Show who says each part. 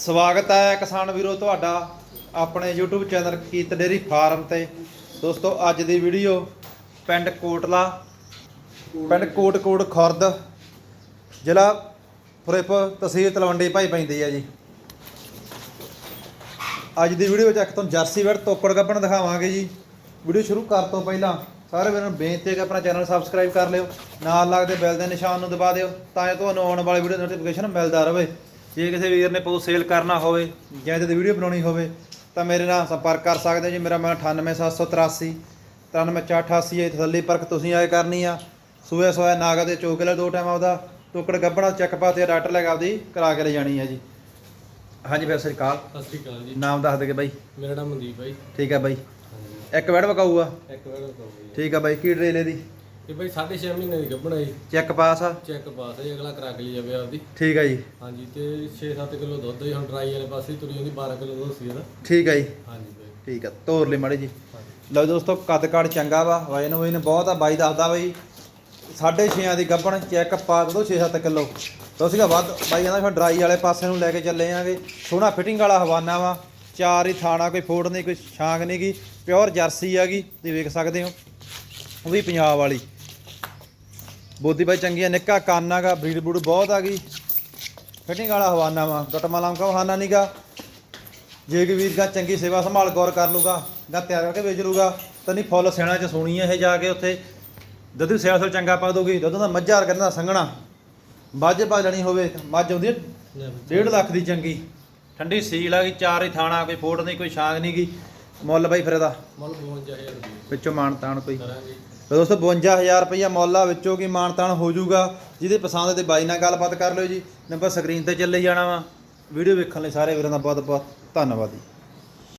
Speaker 1: ਸਵਾਗਤ ਹੈ ਕਿਸਾਨ ਵੀਰੋ ਤੁਹਾਡਾ ਆਪਣੇ YouTube ਚੈਨਲ ਕੀਤ ਡੇਰੀ ਫਾਰਮ ਤੇ। ਦੋਸਤੋ, ਅੱਜ ਦੀ ਵੀਡੀਓ ਪਿੰਡ ਕੋਟਲਾ, ਪਿੰਡ ਕੋਟਕੋਟ ਖੁਰਦ, ਜ਼ਿਲ੍ਹਾ ਫਿਰੋਜ਼ਪੁਰ ਤਹਿਸੀਲ ਤਲਵੰਡੀ ਭਾਈ ਪੈਂਦੀ ਹੈ ਜੀ। ਅੱਜ ਦੀ ਵੀਡੀਓ ਵਿੱਚ ਇੱਕ ਤੁਹਾਨੂੰ ਜਰਸੀ ਵੈਟ ਤੋਕੜ ਗੱਪਣ ਦਿਖਾਵਾਂਗੇ ਜੀ। ਵੀਡੀਓ ਸ਼ੁਰੂ ਕਰਨ ਤੋਂ ਪਹਿਲਾਂ ਸਾਰੇ ਵੀਰਾਂ ਨੂੰ ਬੇਨਤੀ ਹੈ ਕਿ ਆਪਣਾ ਚੈਨਲ ਸਬਸਕ੍ਰਾਈਬ ਕਰ ਲਿਓ, ਨਾਲ ਲੱਗਦੇ ਬੈਲ ਦੇ ਨਿਸ਼ਾਨ ਨੂੰ ਦਬਾ ਦਿਓ, ਤਾਂ ਜੋ ਤੁਹਾਨੂੰ ਆਉਣ ਵਾਲੀ ਵੀਡੀਓ ਨੋਟੀਫਿਕੇਸ਼ਨ ਮਿਲਦਾ ਰਹੇ। ਜੇ ਕਿਸੇ ਵੀਰ ਨੇ ਪੋਸਟ ਸੇਲ ਕਰਨਾ ਹੋਵੇ ਜਾਂ ਇਹਦੀ ਵੀਡੀਓ ਬਣਾਉਣੀ ਹੋਵੇ ਤਾਂ ਮੇਰੇ ਨਾਲ ਸੰਪਰਕ ਕਰ ਸਕਦੇ ਹੋ ਜੀ। ਮੇਰਾ ਮੈਂ 98783 93488 ਹੈ। ਤਸੱਲੀ ਪਰਖ ਤੁਸੀਂ ਆਏ ਕਰਨੀ ਆ। ਸੂਏ ਸੋਇਆ ਨਾਗਾ ਦੇ ਚੋਕਲੇ ਦੋ ਟਾਈਮ ਆਉਦਾ ਟੋਕੜ ਗੱਬਣਾ ਚੈੱਕ ਪਾ ਤੇ ਡਾਕਟਰ ਲੈ ਕੇ ਆਪਦੀ ਕਰਾ ਕੇ ਲੈ ਜਾਣੀ ਹੈ ਜੀ। ਹਾਂਜੀ ਫਿਰ ਸ੍ਰੀ ਅਕਾਲ।
Speaker 2: ਸਤਿ ਸ਼੍ਰੀ ਅਕਾਲ ਜੀ।
Speaker 1: ਨਾਮ ਦੱਸ ਦੇ ਬਾਈ।
Speaker 2: ਮੇਰਾ ਨਾਮ ਮਨਦੀਪ ਬਾਈ
Speaker 1: ਠੀਕ ਹੈ ਬਾਈ। ਇੱਕ ਵੈੜ ਵਕਾਊਗਾ
Speaker 2: ਇੱਕ ਵਾਰ ਕਹੋਗੇ
Speaker 1: ਠੀਕ ਹੈ ਬਾਈ ਕੀ ਡਰੇਲ ਇਹਦੀ
Speaker 2: ਇਹ ਬਾਈ 6.5 ਮਹੀਨੇ ਦੀ ਗੱਭਣਾ ਜੀ।
Speaker 1: ਚੈੱਕ ਪਾਸ ਆ?
Speaker 2: ਚੈੱਕ ਪਾਸ ਹੈ ਜੀ, ਅਗਲਾ ਕਰਾ ਕੇ ਲਈ ਜਾਵੇ ਆਪਦੀ।
Speaker 1: ਠੀਕ ਹੈ ਜੀ।
Speaker 2: ਹਾਂਜੀ ਤੇ 6-7 ਕਿਲੋ ਦੁੱਧ ਹੈ ਹੁਣ ਡਰਾਈ ਵਾਲੇ ਪਾਸੇ ਹੀ ਤੁਰੀ ਜਾਂਦੀ 12 ਕਿਲੋ ਦੁੱਧ ਸੀ ਇਹਦਾ।
Speaker 1: ਠੀਕ ਹੈ ਜੀ।
Speaker 2: ਹਾਂਜੀ ਬਾਈ।
Speaker 1: ਠੀਕ ਹੈ ਤੋਰ ਲਈ ਮਾੜੀ ਜੀ। ਲਓ ਦੋਸਤੋ ਕੱਦ ਕਾੜ ਚੰਗਾ ਵਾ ਵਜਨ ਵਜਨ ਬਹੁਤ ਆ ਬਾਈ ਦੱਸਦਾ ਬਾਈ 6.5 ਦੀ ਗੱਬਣ ਚੈੱਕ ਪਾ ਦੋ 6-7 ਕਿਲੋ। ਦੋਸਤੋ ਵੱਧ ਬਾਈ ਕਹਿੰਦਾ ਫਿਰ ਡਰਾਈ ਵਾਲੇ ਪਾਸੇ ਨੂੰ ਲੈ ਕੇ ਚੱਲੇ ਆਂਗੇ। ਸੋਹਣਾ ਫਿਟਿੰਗ ਵਾਲਾ ਹਵਾਨਾ ਵਾ ਚਾਰ ਹੀ ਥਾਣਾ ਕੋਈ ਫੋੜ ਨਹੀਂ ਕੋਈ ਛਾਂਗ ਨਹੀਂ ਗੀ ਪਿਓਰ ਜਰਸੀ ਹੈਗੀ ਤੁਸੀਂ ਵੇਖ ਸਕਦੇ ਹੋ ਉਹ ਵੀ ਪੰਜਾਬ ਵਾਲੀ। ਬੋਦੀ ਬਾਈ ਚੰਗੀ ਆ ਨਿੱਕਾ ਕੰਨ ਹੈਗਾ ਬਰੀਡ ਬੂਡ ਬਹੁਤ ਆ ਗਈ। ਫਿਟਿੰਗ ਵਾਲਾ ਹਵਾਨਾ ਵਾ ਗਟਮਾ ਲਾਂਕਾ ਹਵਾਨਾ ਨਹੀਂਗਾ ਜੇ ਕਿ ਵੀਰ ਦਾ ਚੰਗੀ ਸੇਵਾ ਸੰਭਾਲ ਗੌਰ ਕਰ ਲੂਗਾ ਜਾਂ ਤਿਆਰ ਕਰਕੇ ਵੇਚ ਲੂਗਾ ਤਾਂ ਨਹੀਂ ਫੁੱਲ ਸੈਣਾ ਚ ਸੋਣੀ ਹੈ ਇਹ ਜਾ ਕੇ ਉੱਥੇ। ਦੁੱਧ ਸੇਵਾ ਸੋ ਚੰਗਾ ਪਾ ਦੋਗੀ ਦੁੱਧ ਦਾ ਮੱਝਾਰ ਕਰਨਾ ਸੰਘਣਾ। ਮੱਝ ਪਾ ਲੈਣੀ ਹੋਵੇ ਮੱਝ ਆਉਂਦੀ ਹੈ 1.5 ਲੱਖ ਦੀ ਚੰਗੀ। ਠੰਡੀ ਸੀਲ ਆ ਗਈ ਚਾਰ ਹੀ ਥਾਣਾ ਕੋਈ ਫੋਟ ਨਹੀਂ ਕੋਈ ਛਾਂਗ ਨਹੀਂ ਗੀ ਮੁੱਲ ਬਾਈ ਫਿਰ ਇਹਦਾ।
Speaker 2: ਮੁੱਲ 52000 ਰੁਪਏ
Speaker 1: ਵਿੱਚੋਂ ਮਾਣ ਤਾਣ ਕੋਈ।
Speaker 2: ਕਰਾਂਗੇ
Speaker 1: ਤਾਂ ਦੋਸਤੋ 52000 ਰੁਪਈਆ ਮੁੱਲ ਵਿੱਚੋਂ ਕੀ ਮਾਣ ਤਾਣ ਹੋ ਜਾਊਗਾ? ਜਿਹਦੇ ਪਸੰਦ ਤੇ ਬਾਈ ਨਾਲ ਗੱਲਬਾਤ ਕਰ ਲਿਓ ਜੀ। ਨੰਬਰ ਸਕਰੀਨ ਤੇ ਚੱਲੇ ਜਾਣਾ ਵਾ। ਵੀਡੀਓ ਵੇਖਣ ਲਈ ਸਾਰੇ ਵੀਰਾਂ ਦਾ ਬਹੁਤ ਬਹੁਤ ਧੰਨਵਾਦ ਜੀ।